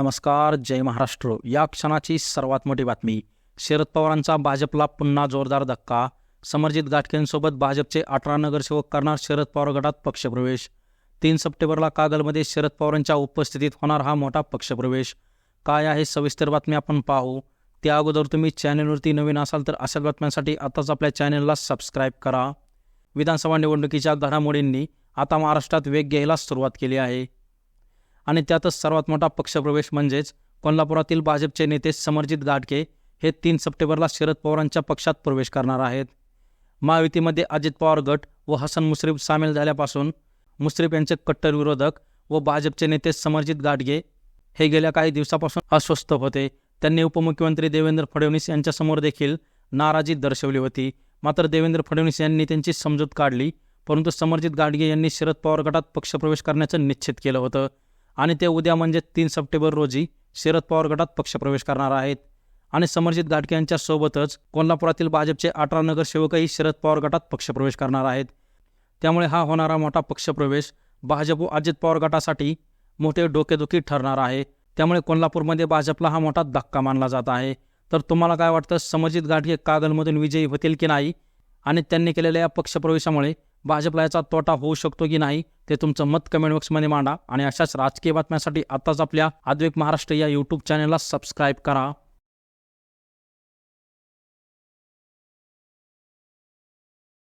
नमस्कार जय महाराष्ट्र. या क्षणाची सर्वात मोठी बातमी. शरद पवारांचा भाजपला पुन्हा जोरदार धक्का. समरजित गाठकेंसोबत भाजपचे अठरा नगरसेवक करणार शरद पवार गटात पक्षप्रवेश. तीन सप्टेंबरला कागलमध्ये शरद पवारांच्या उपस्थितीत होणार हा मोठा पक्षप्रवेश. काय आहे सविस्तर बातमी आपण पाहू. त्या अगोदर तुम्ही चॅनलवरती नवीन असाल तर अशा बातम्यांसाठी आताच आपल्या चॅनलला सबस्क्राईब करा. विधानसभा निवडणुकीच्या घडामोडींनी आता महाराष्ट्रात वेग घ्यायला सुरुवात केली आहे. आणि त्यातच सर्वात मोठा पक्षप्रवेश म्हणजेच कोल्हापुरातील भाजपचे नेते समरजित गाडके हे तीन सप्टेंबरला शरद पवारांच्या पक्षात प्रवेश करणार आहेत. महायुतीमध्ये अजित पवार गट व हसन मुश्रीफ सामील झाल्यापासून मुश्रीफ यांचे कट्टर विरोधक व भाजपचे नेते समरजित गाडगे हे गेल्या काही दिवसापासून अस्वस्थ होते. त्यांनी उपमुख्यमंत्री देवेंद्र फडणवीस यांच्यासमोर देखील नाराजी दर्शवली होती. मात्र देवेंद्र फडणवीस यांनी त्यांची समजूत काढली परंतु समरजित गाडगे यांनी शरद पवार गटात पक्षप्रवेश करण्याचं निश्चित केलं होतं. आणि ते उद्या म्हणजे तीन सप्टेंबर रोजी शरद पवार गटात पक्षप्रवेश करणार आहेत. आणि समरजित घाटके यांच्या सोबतच कोल्हापुरातील भाजपचे अठरा नगरसेवकही शरद पवार गटात पक्षप्रवेश करणार आहेत. त्यामुळे हा होणारा मोठा पक्षप्रवेश भाजप व अजित पवार गटासाठी मोठे डोकेदुखी ठरणार आहे. त्यामुळे कोल्हापूरमध्ये भाजपला हा मोठा धक्का मानला जात आहे. तर तुम्हाला काय वाटतं समरजित गाडगे कागलमधून विजयी होतील की नाही? आणि त्यांनी केलेल्या या पक्षप्रवेशामुळे भाजपला याचा तोटा होऊ शकतो की नाही? ते तुमचं मत कमेंट बॉक्समध्ये मांडा आणि अशाच राजकीय बातम्यांसाठी आताच आपल्या आद्विक महाराष्ट्र या यूट्यूब चॅनलला सबस्क्राईब करा.